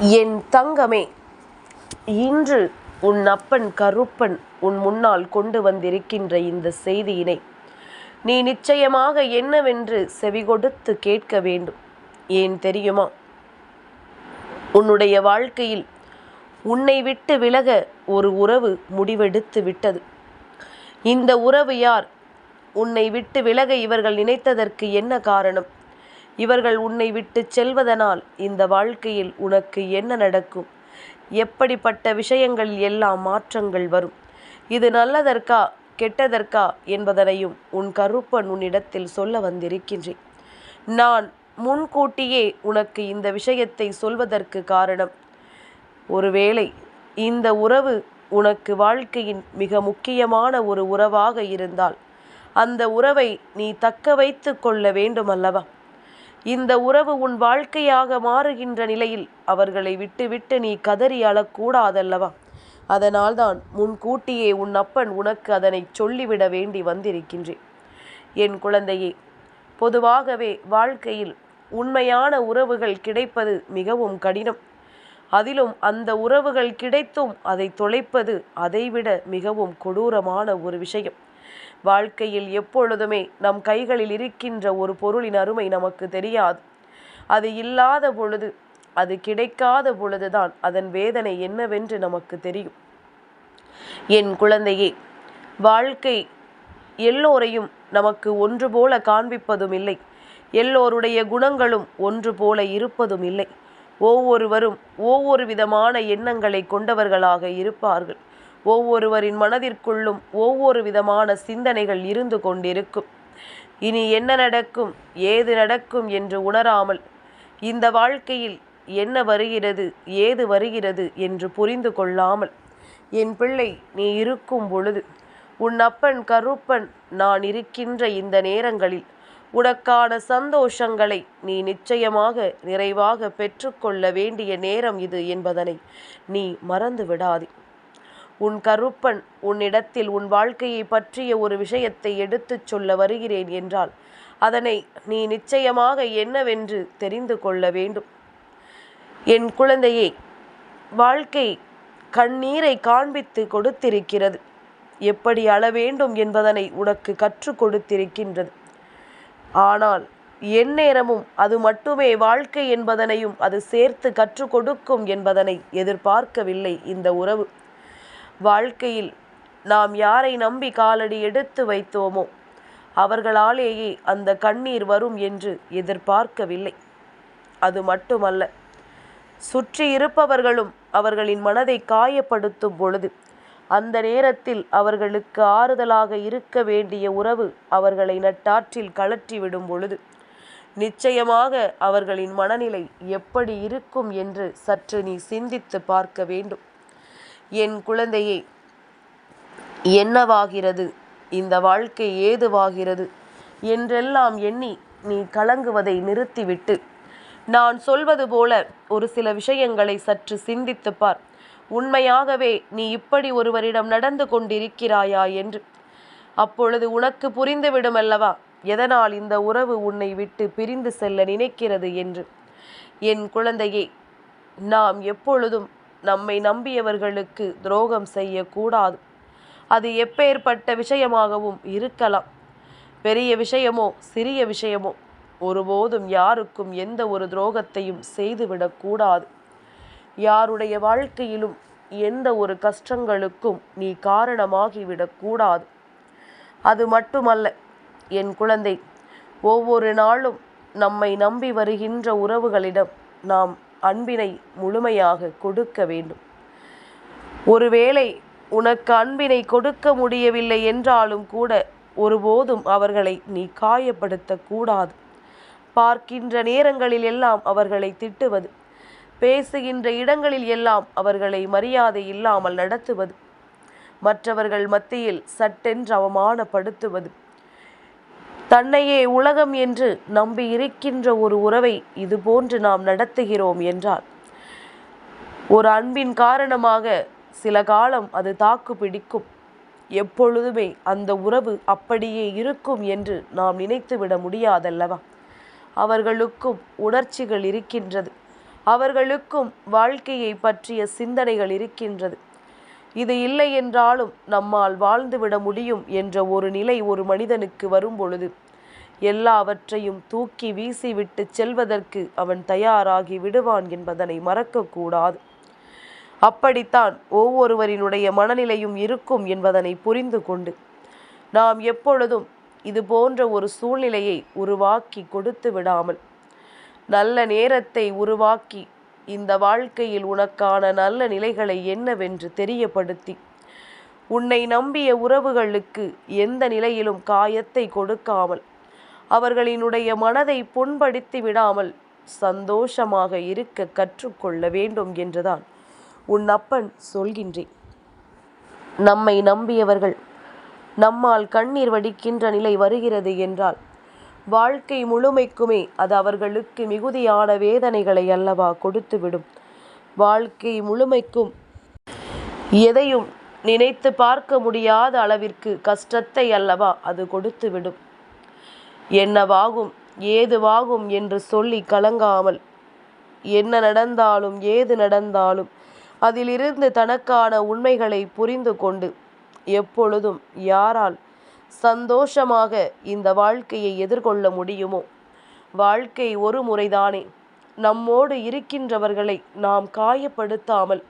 என் தங்கமே இன்று உன் அப்பன் கருப்பன் உன் முன்னால் கொண்டு வந்திருக்கின்ற இந்த செய்தியினை நீ நிச்சயமாக என்னவென்று செவிகொடுத்து கேட்க வேண்டும். ஏன் தெரியுமா? உன்னுடைய வாழ்க்கையில் உன்னை விட்டு விலக ஒரு உறவு முடிவெடுத்து விட்டது. இந்த உறவு யார்? உன்னை விட்டு விலக இவர்கள் நினைத்ததற்கு என்ன காரணம்? இவர்கள் உன்னை விட்டு செல்வதனால் இந்த வாழ்க்கையில் உனக்கு என்ன நடக்கும்? எப்படிப்பட்ட விஷயங்கள் எல்லாம் மாற்றங்கள் வரும்? இது நல்லதற்கா கெட்டதற்கா என்பதனையும் உன் கருப்பன் உன்னிடத்தில் சொல்ல வந்திருக்கின்றேன். நான் முன்கூட்டியே உனக்கு இந்த விஷயத்தை சொல்வதற்கு காரணம் ஒருவேளை இந்த உறவு உனக்கு வாழ்க்கையின் மிக முக்கியமான ஒரு உறவாக இருந்தால் அந்த உறவை நீ தக்க வைத்து கொள்ள வேண்டும் அல்லவா இந்த உறவு உன் வாழ்க்கையாக மாறுகின்ற நிலையில் அவர்களை விட்டுவிட்டு நீ கதறி அழக்கூடாதல்லவா? அதனால்தான் முன்கூட்டியே உன் அப்பன் உனக்கு அதனை சொல்லிவிட வேண்டி வந்திருக்கின்றேன். என் குழந்தையே பொதுவாகவே வாழ்க்கையில் உண்மையான உறவுகள் கிடைப்பது மிகவும் கடினம். அதிலும் அந்த உறவுகள் கிடைத்தும் அதை தொலைப்பது அதைவிட மிகவும் கொடூரமான ஒரு விஷயம். வாழ்க்கையில் எப்பொழுதுமே நம் கைகளில் இருக்கின்ற ஒரு பொருளின் அருமை நமக்கு தெரியாது. அது இல்லாத பொழுது அது கிடைக்காத பொழுதுதான் அதன் வேதனை என்னவென்று நமக்கு தெரியும். என் குழந்தையே வாழ்க்கை எல்லோரையும் நமக்கு ஒன்று போல காண்பிப்பதும் இல்லை. எல்லோருடைய குணங்களும் ஒன்று போல இருப்பதும் இல்லை. ஒவ்வொருவரும் ஒவ்வொரு விதமான எண்ணங்களை கொண்டவர்களாக இருப்பார்கள். ஒவ்வொருவரின் மனதிற்குள்ளும் ஒவ்வொரு விதமான சிந்தனைகள் இருந்து கொண்டிருக்கும். இனி என்ன நடக்கும் ஏது நடக்கும் என்று உணராமல் இந்த வாழ்க்கையில் என்ன வருகிறது ஏது வருகிறது என்று புரிந்து கொள்ளாமல் என் பிள்ளை நீ இருக்கும் பொழுது உன் அப்பன் கருப்பன் நான் இருக்கின்ற இந்த நேரங்களில் உனக்கான சந்தோஷங்களை நீ நிச்சயமாக நிறைவாக பெற்றுக்கொள்ள வேண்டிய நேரம் இது என்பதனை நீ மறந்து விடாதே. உன் கருப்பன் உன்னிடத்தில் உன் வாழ்க்கையை பற்றிய ஒரு விஷயத்தை எடுத்துச் சொல்ல வருகிறேன் என்றால் அதனை நீ நிச்சயமாக என்னவென்று தெரிந்து கொள்ள வேண்டும். என் குழந்தையே வாழ்க்கை கண்ணீரை காண்பித்து கொடுத்திருக்கிறது. எப்படி அழ வேண்டும் என்பதனை உனக்கு கற்றுக் கொடுத்திருக்கின்றது. ஆனால் எந்நேரமும் அது மட்டுமே வாழ்க்கை என்பதனையும் அது சேர்த்து கற்றுக் கொடுக்கும் என்பதனை எதிர்பார்க்கவில்லை இந்த உறவு. வாழ்க்கையில் நாம் யாரை நம்பி காலடி எடுத்து வைத்தோமோ அவர்களாலேயே அந்த கண்ணீர் வரும் என்று எதிர்பார்க்கவில்லை. அது மட்டுமல்ல சுற்றி இருப்பவர்களும் அவர்களின் மனதை காயப்படுத்தும் பொழுது அந்த நேரத்தில் அவர்களுக்கு ஆறுதலாக இருக்க வேண்டிய உறவு அவர்களை நட்டாற்றில் கழற்றி விடும் பொழுது நிச்சயமாக அவர்களின் மனநிலை எப்படி இருக்கும் என்று சற்று நீ சிந்தித்து பார்க்க வேண்டும். என் குழந்தையே என்னவாகிறது? இந்த வாழ்க்கை ஏதுவாகிறது? என்றெல்லாம் எண்ணி நீ கலங்குவதை நிறுத்திவிட்டு நான் சொல்வது போல ஒரு சில விஷயங்களை சற்று சிந்தித்து பார். உண்மையாகவே நீ இப்படி ஒருவரிடம் நடந்து கொண்டிருக்கிறாயா என்று. அப்பொழுது உனக்கு புரிந்துவிடும் அல்லவா? எதனால் இந்த உறவு உன்னை விட்டு பிரிந்து செல்ல நினைக்கிறது என்று. என் குழந்தையே நாம் எப்பொழுதும் நம்மை நம்பியவர்களுக்கு துரோகம் செய்யக்கூடாது. அது எப்பேற்பட்ட விஷயமாகவும் இருக்கலாம். பெரிய விஷயமோ சிறிய விஷயமோ ஒருபோதும் யாருக்கும் எந்த ஒரு துரோகத்தையும் செய்துவிடக்கூடாது யாருடைய வாழ்க்கையிலும் எந்த ஒரு கஷ்டங்களுக்கும் நீ காரணமாகிவிடக்கூடாது அது மட்டுமல்ல என் குழந்தை ஒவ்வொரு நாளும் நம்மை நம்பி வருகின்ற உறவுகளிடம் நாம் அன்பினை முழுமையாக கொடுக்க வேண்டும். ஒருவேளை உனக்கு அன்பினை கொடுக்க முடியவில்லை என்றாலும் கூட ஒருபோதும் அவர்களை நீ காயப்படுத்தக்கூடாது. பார்க்கின்ற நேரங்களில் எல்லாம் அவர்களை திட்டுவது பேசுகின்ற இடங்களில் எல்லாம் அவர்களை மரியாதை இல்லாமல் நடத்துவது மற்றவர்கள் மத்தியில் சட்டென்று அவமானப்படுத்துவது தன்னையே உலகம் என்று நம்பி இருக்கின்ற ஒரு உறவை இதுபோன்று நாம் நடத்துகிறோம் என்றால் ஒரு அன்பின் காரணமாக சில காலம் அது தாக்கு பிடிக்கும். எப்பொழுதுமே அந்த உறவு அப்படியே இருக்கும் என்று நாம் நினைத்துவிட முடியாதல்லவா? அவர்களுக்கும் உணர்ச்சிகள் இருக்கின்றது. அவர்களுக்கும் வாழ்க்கையை பற்றிய சிந்தனைகள் இருக்கின்றது. இது இல்லை என்றாலும் நம்மால் வாழ்ந்துவிட முடியும் என்ற ஒரு நிலை ஒரு மனிதனுக்கு வரும்பொழுது. எல்லாவற்றையும் தூக்கி வீசிவிட்டு செல்வதற்கு அவன் தயாராகி விடுவான் என்பதனை மறக்கக்கூடாது. அப்படித்தான் ஒவ்வொருவரினுடைய மனநிலையும் இருக்கும் என்பதனை புரிந்து கொண்டு நாம் எப்பொழுதும் இது போன்ற ஒரு சூழ்நிலையை உருவாக்கி கொடுத்து விடாமல் நல்ல நேரத்தை உருவாக்கி இந்த வாழ்க்கையில் உனக்கான நல்ல நிலைகளை என்னவென்று தெரியப்படுத்தி. உன்னை நம்பிய உறவுகளுக்கு எந்த நிலையிலும் காயத்தை கொடுக்காமல் அவர்களினுடைய மனதை புண்படுத்தி விடாமல் சந்தோஷமாக இருக்க கற்றுக்கொள்ள வேண்டும் என்றுதான் உன் அப்பன் சொல்கின்றேன். நம்மை நம்பியவர்கள் நம்மால் கண்ணீர் வடிக்கின்ற நிலை வருகிறது என்றால் வாழ்க்கை முழுமைக்குமே அது அவர்களுக்கு மிகுதியான வேதனைகளை அல்லவா கொடுத்துவிடும். வாழ்க்கை முழுமைக்கும் எதையும் நினைத்து பார்க்க முடியாத அளவிற்கு கஷ்டத்தை அல்லவா அது கொடுத்துவிடும். என்னவாகும் ஏதுவாகும் என்று சொல்லி கலங்காமல் என்ன நடந்தாலும் ஏது நடந்தாலும் அதிலிருந்து தனக்கான உண்மைகளை புரிந்து கொண்டு எப்பொழுதும் யாரால் சந்தோஷமாக இந்த வாழ்க்கையை எதிர்கொள்ள முடியுமோ? வாழ்க்கை ஒரு முறைதானே. நம்மோடு இருக்கின்றவர்களை நாம் காயப்படுத்தாமல்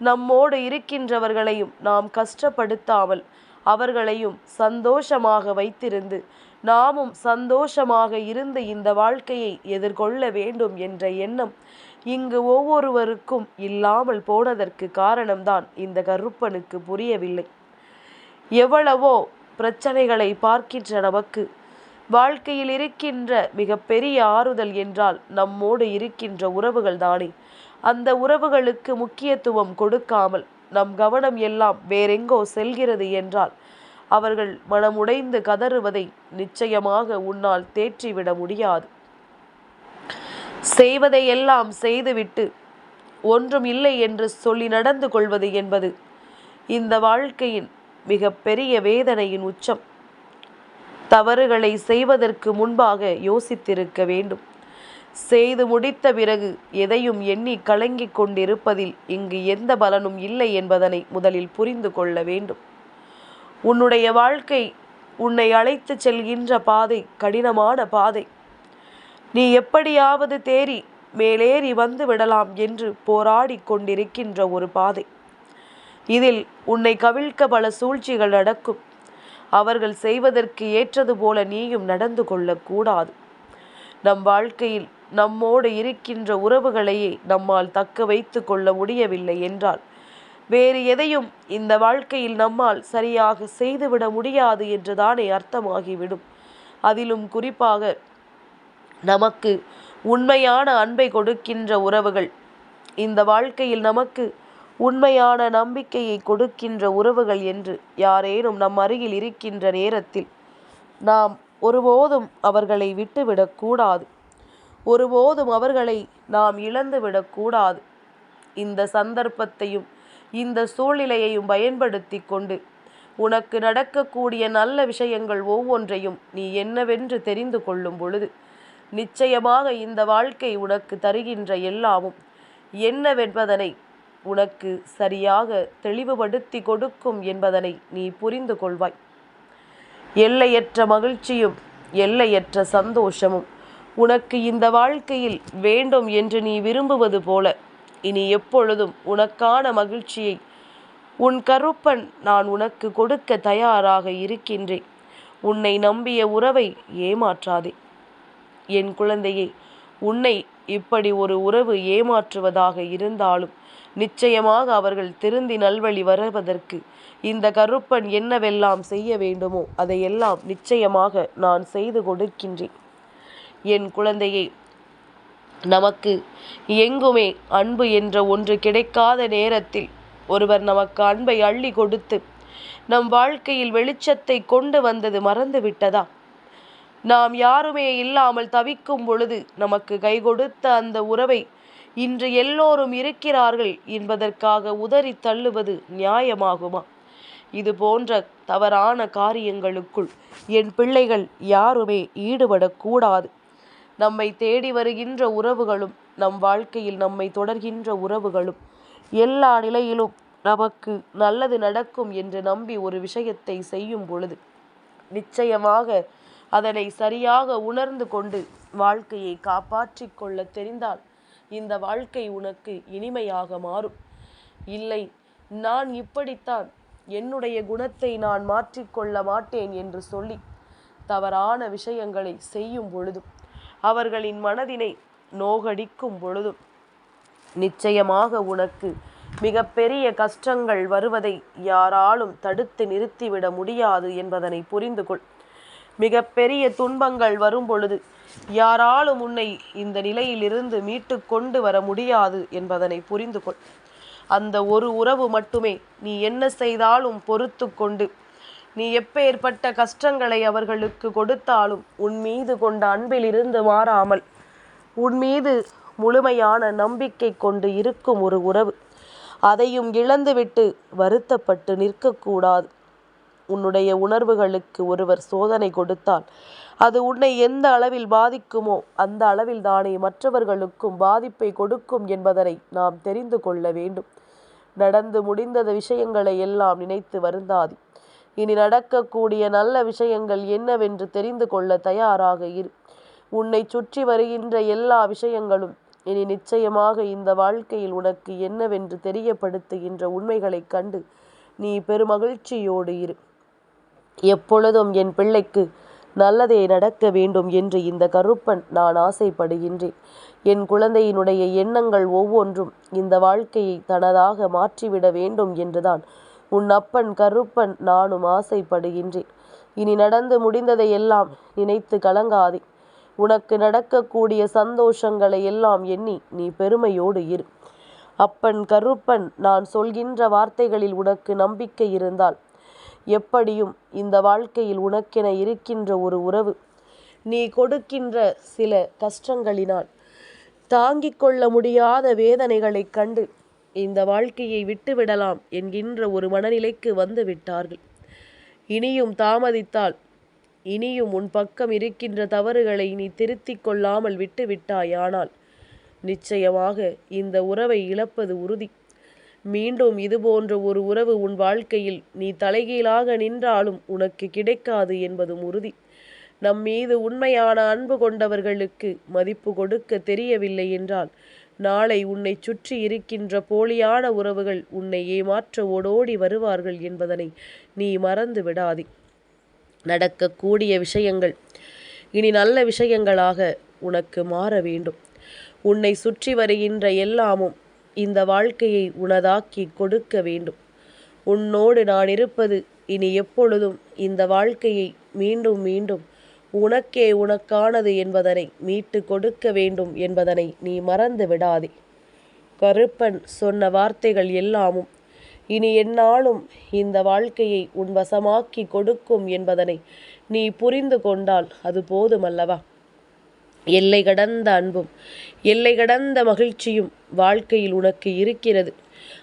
நம்மோடு இருக்கின்றவர்களையும் நாம் கஷ்டப்படுத்தாமல் அவர்களையும் சந்தோஷமாக வைத்திருந்து நாமும் சந்தோஷமாக இருந்து இந்த வாழ்க்கையை எதிர்கொள்ள வேண்டும் என்ற எண்ணம் இங்கு ஒவ்வொருவருக்கும் இல்லாமல் போனதற்கு காரணம்தான் இந்த கருப்பனுக்கு புரியவில்லை. எவ்வளவோ பிரச்சனைகளை பார்க்கின்ற நமக்கு. வாழ்க்கையில் இருக்கின்ற மிகப்பெரிய ஆறுதல் என்றால் நம்மோடு இருக்கின்ற உறவுகள் தானே. அந்த உறவுகளுக்கு முக்கியத்துவம் கொடுக்காமல் நம் கவனம் எல்லாம் வேறெங்கோ செல்கிறது என்றால் அவர்கள் மனமுடைந்து கதறுவதை நிச்சயமாக உன்னால் தேற்றிவிட முடியாது. செய்வதையெல்லாம் செய்துவிட்டு ஒன்றும் இல்லை என்று சொல்லி நடந்து கொள்வது என்பது இந்த வாழ்க்கையின் மிக பெரிய வேதனையின் உச்சம். தவறுகளை செய்வதற்கு முன்பாக யோசித்திருக்க வேண்டும். செய்து முடித்த பிறகு எதையும் எண்ணி கலங்கிக் கொண்டிருப்பதில் இங்கு எந்த பலனும் இல்லை என்பதனை முதலில் புரிந்து கொள்ள வேண்டும். உன்னுடைய வாழ்க்கை உன்னை அழைத்து செல்கின்ற பாதை கடினமான பாதை. நீ எப்படியாவது தேறி மேலேறி வந்து விடலாம் என்று போராடி கொண்டிருக்கின்ற ஒரு பாதை. இதில் உன்னை கவிழ்க்க பல சூழ்ச்சிகள் நடக்கும். அவர்கள் செய்வதற்கு ஏற்றது போல நீயும் நடந்து கொள்ளக்கூடாது. நம் வாழ்க்கையில் நம்மோடு இருக்கின்ற உறவுகளையே நம்மால் தக்க வைத்து கொள்ள முடியவில்லை என்றால் வேறு எதையும் இந்த வாழ்க்கையில் நம்மால் சரியாக செய்துவிட முடியாது என்றுதானே அர்த்தமாகிவிடும். அதிலும் குறிப்பாக நமக்கு உண்மையான அன்பை கொடுக்கின்ற உறவுகள் இந்த வாழ்க்கையில் நமக்கு உண்மையான நம்பிக்கையை கொடுக்கின்ற உறவுகள் என்று யாரேனும் நம் அருகில் இருக்கின்ற நேரத்தில் நாம் ஒருபோதும் அவர்களை விட்டுவிடக்கூடாது ஒருபோதும் அவர்களை நாம் இழந்துவிடக்கூடாது இந்த சந்தர்ப்பத்தையும் இந்த சூழ்நிலையையும் பயன்படுத்தி கொண்டு உனக்கு நடக்கக்கூடிய நல்ல விஷயங்கள் ஒவ்வொன்றையும் நீ என்னவென்று தெரிந்து கொள்ளும் பொழுது நிச்சயமாக இந்த வாழ்க்கை உனக்கு தருகின்ற எல்லாமும் என்னவென்பதனை உனக்கு சரியாக தெளிவுபடுத்தி கொடுக்கும் என்பதனை நீ புரிந்து கொள்வாய். எல்லையற்ற மகிழ்ச்சியும் எல்லையற்ற சந்தோஷமும் உனக்கு இந்த வாழ்க்கையில் வேண்டும் என்று நீ விரும்புவது போல இனி எப்பொழுதும் உனக்கான மகிழ்ச்சியை உன் கருப்பன் நான் உனக்கு கொடுக்க தயாராக இருக்கின்றேன். உன்னை நம்பிய உறவை ஏமாற்றாதே. என் குழந்தையே உன்னை இப்படி ஒரு உறவு ஏமாற்றுவதாக இருந்தாலும் நிச்சயமாக அவர்கள் திருந்தி நல்வழி வருவதற்கு இந்த கருப்பன் என்னவெல்லாம் செய்ய வேண்டுமோ அதையெல்லாம் நிச்சயமாக நான் செய்து கொடுக்கின்றேன். என் குழந்தையை நமக்கு எங்குமே அன்பு என்ற ஒன்று கிடைக்காத நேரத்தில் ஒருவர் நமக்கு அன்பை அள்ளி கொடுத்து நம் வாழ்க்கையில் வெளிச்சத்தை கொண்டு வந்தது மறந்து விட்டதா? நாம் யாருமே இல்லாமல் தவிக்கும் பொழுது நமக்கு கை கொடுத்த அந்த உறவை இன்று எல்லோரும் இருக்கிறார்கள் என்பதற்காக உதறி தள்ளுவது நியாயமாகுமா? இது போன்ற தவறான காரியங்களுக்குள் என் பிள்ளைகள் யாருமே ஈடுபடக்கூடாது. நம்மை தேடி வருகின்ற உறவுகளும் நம் வாழ்க்கையில் நம்மை தொடர்கின்ற உறவுகளும் எல்லா நிலையிலும் நமக்கு நல்லது நடக்கும் என்று நம்பி ஒரு விஷயத்தை செய்யும் பொழுது நிச்சயமாக அதனை சரியாக உணர்ந்து கொண்டு வாழ்க்கையை காப்பாற்றிக் கொள்ள தெரிந்தால் இந்த வாழ்க்கை உனக்கு இனிமையாக மாறும். இல்லை நான் இப்படித்தான். என்னுடைய குணத்தை நான் மாற்றிக்கொள்ள மாட்டேன் என்று சொல்லி தவறான விஷயங்களை செய்யும் பொழுதும் அவர்களின் மனதினை நோகடிக்கும் பொழுதும் நிச்சயமாக உனக்கு மிகப்பெரிய கஷ்டங்கள் வருவதை யாராலும் தடுத்து நிறுத்திவிட முடியாது என்பதனை புரிந்து கொள் மிகப்பெரிய துன்பங்கள் வரும் பொழுது யாராலும் உன்னை இந்த நிலையிலிருந்து மீட்டு கொண்டு வர முடியாது என்பதனை புரிந்து கொள். அந்த ஒரு உறவு மட்டுமே நீ என்ன செய்தாலும் பொறுத்து கொண்டு நீ எப்பேற்பட்ட கஷ்டங்களை அவர்களுக்கு கொடுத்தாலும் உன் மீது கொண்ட அன்பிலிருந்து மாறாமல் உன் மீது முழுமையான நம்பிக்கை கொண்டு இருக்கும் ஒரு உறவு. அதையும் இழந்துவிட்டு வருத்தப்பட்டு நிற்கக்கூடாது. உன்னுடைய உணர்வுகளுக்கு ஒருவர் சோதனை கொடுத்தால் அது உன்னை எந்த அளவில் பாதிக்குமோ அந்த அளவில் தானே மற்றவர்களுக்கும் பாதிப்பை கொடுக்கும் என்பதனை நாம் தெரிந்து கொள்ள வேண்டும். நடந்து முடிந்தத விஷயங்களை எல்லாம் நினைத்து வருந்தாதி. இனி நடக்கக்கூடிய நல்ல விஷயங்கள் என்னவென்று தெரிந்து கொள்ள தயாராக இரு. உன்னை சுற்றி வருகின்ற எல்லா விஷயங்களும் இனி நிச்சயமாக இந்த வாழ்க்கையில் உனக்கு என்னவென்று தெரியப்படுத்துகின்ற உண்மைகளைக் கண்டு நீ பெருமகிழ்ச்சியோடு இரு. எப்பொழுதும் என் பிள்ளைக்கு நல்லதே நடக்க வேண்டும் என்று இந்த கருப்பன் நான் ஆசைப்படுகின்றேன். என் குழந்தையினுடைய எண்ணங்கள் ஒவ்வொன்றும் இந்த வாழ்க்கையை தனதாக மாற்றிவிட வேண்டும் என்றுதான் உன் அப்பன் கருப்பன் நானும் ஆசைப்படுகின்றேன். இனி நடந்து முடிந்ததை எல்லாம் நினைத்து கலங்காதே. உனக்கு நடக்கக்கூடிய சந்தோஷங்களை எல்லாம் எண்ணி நீ பெருமையோடு இரு. அப்பன் கருப்பன் நான் சொல்கின்ற வார்த்தைகளில் உனக்கு நம்பிக்கை இருந்தால் எப்படியும் இந்த வாழ்க்கையில் உனக்கென இருக்கின்ற ஒரு உறவு நீ கொடுக்கின்ற சில கஷ்டங்களினால் தாங்கிக் கொள்ள முடியாத வேதனைகளைக் கண்டு இந்த வாழ்க்கையை விட்டுவிடலாம் என்கின்ற ஒரு மனநிலைக்கு வந்து விட்டார்கள். இனியும் தாமதித்தால் இனியும் உன் பக்கம் இருக்கின்ற தவறுகளை நீ திருத்திக் கொள்ளாமல் விட்டுவிட்டாயானால் நிச்சயமாக இந்த உறவை இழப்பது உறுதி. மீண்டும் இதுபோன்ற ஒரு உறவு உன் வாழ்க்கையில் நீ தலைகீழாக நின்றாலும் உனக்கு கிடைக்காது என்பதும் உறுதி. நம் மீது உண்மையான அன்பு கொண்டவர்களுக்கு மதிப்பு கொடுக்க தெரியவில்லை என்றால் நாளை உன்னை சுற்றி இருக்கின்ற போலியான உறவுகள் உன்னை ஏமாற்ற ஓடோடி வருவார்கள் என்பதனை நீ மறந்து விடாதே. நடக்கக்கூடிய விஷயங்கள் இனி நல்ல விஷயங்களாக உனக்கு மாற வேண்டும். உன்னை சுற்றி வருகின்ற எல்லாமும் இந்த வாழ்க்கையை உனதாக்கி கொடுக்க வேண்டும். உன்னோடு நான் இருப்பது இனி எப்பொழுதும் இந்த வாழ்க்கையை மீண்டும் மீண்டும் உனக்கே உனக்கானது என்பதனை மீட்டு கொடுக்க வேண்டும் என்பதனை நீ மறந்து விடாதே. கருப்பன் சொன்ன வார்த்தைகள் எல்லாமும் இனி என்னாலும் இந்த வாழ்க்கையை உன் வசமாக்கி கொடுக்கும் என்பதனை நீ புரிந்து கொண்டால் அது போதுமல்லவா? எல்லை கடந்த அன்பும் எல்லை கடந்த மகிழ்ச்சியும் வாழ்க்கையில் உனக்கு இருக்கிறது.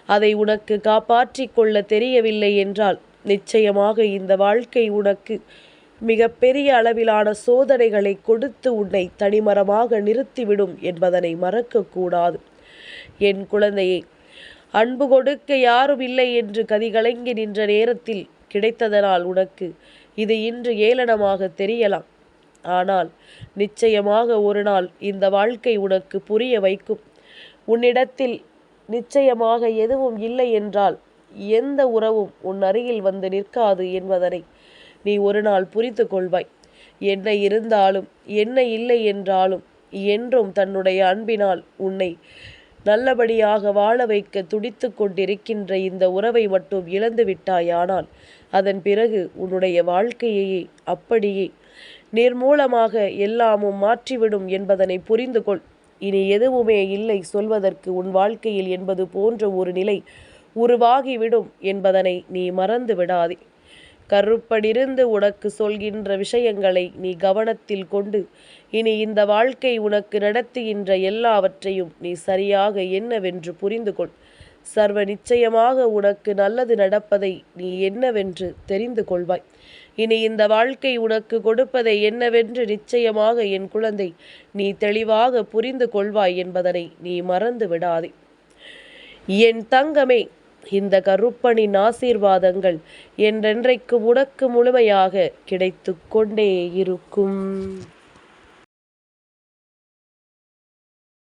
அதை உனக்கு காப்பாற்றிக் கொள்ள தெரியவில்லை என்றால் நிச்சயமாக இந்த வாழ்க்கை உனக்கு மிகப்பெரிய அளவிலான சோதனைகளை கொடுத்து உன்னை தனிமரமாக நிறுத்திவிடும் என்பதனை மறக்கக்கூடாது. என் குழந்தையை அன்பு கொடுக்க யாரும் இல்லை என்று கதிகலங்கி நின்ற நேரத்தில் கிடைத்ததனால் உனக்கு இது இன்று ஏளனமாக தெரியலாம். ஆனால் நிச்சயமாக ஒரு நாள் இந்த வாழ்க்கை உனக்கு புரிய வைக்கும். உன்னிடத்தில் நிச்சயமாக எதுவும் இல்லை என்றால் எந்த உறவும் உன் அருகில் வந்து நிற்காது என்பதனை நீ ஒரு நாள் புரிந்து கொள்வாய் என்ன இருந்தாலும் என்ன இல்லை என்றாலும் என்றும் தன்னுடைய அன்பினால் உன்னை நல்லபடியாக வாழ வைக்க துடித்து கொண்டிருக்கின்ற இந்த உறவை மட்டும் இழந்து விட்டாயானால் அதன் பிறகு உன்னுடைய வாழ்க்கையையே அப்படியே நிர்மூலமாக எல்லாமும் மாற்றிவிடும் என்பதனை புரிந்து கொள் இனி எதுவுமே இல்லை சொல்வதற்கு உன் வாழ்க்கையில் என்பது போன்ற ஒரு நிலை உருவாகிவிடும் என்பதனை நீ மறந்து விடாதே. கருப்படிருந்து உனக்கு சொல்கின்ற விஷயங்களை நீ கவனத்தில் கொண்டு இனி இந்த வாழ்க்கை உனக்கு நடத்துகின்ற எல்லாவற்றையும் நீ சரியாக என்னவென்று புரிந்து கொள் சர்வ நிச்சயமாக உனக்கு நல்லது நடப்பதை நீ என்னவென்று தெரிந்து கொள்வாய். இனி இந்த வாழ்க்கை உனக்கு கொடுப்பதை என்னவென்று நிச்சயமாக என் குழந்தை நீ தெளிவாக புரிந்து கொள்வாய் என்பதனை நீ மறந்து விடாதே. என் தங்கமே இந்த கருப்பனின் ஆசீர்வாதங்கள் என்றென்றைக்கு உனக்கு முழுமையாக கிடைத்து கொண்டே இருக்கும்.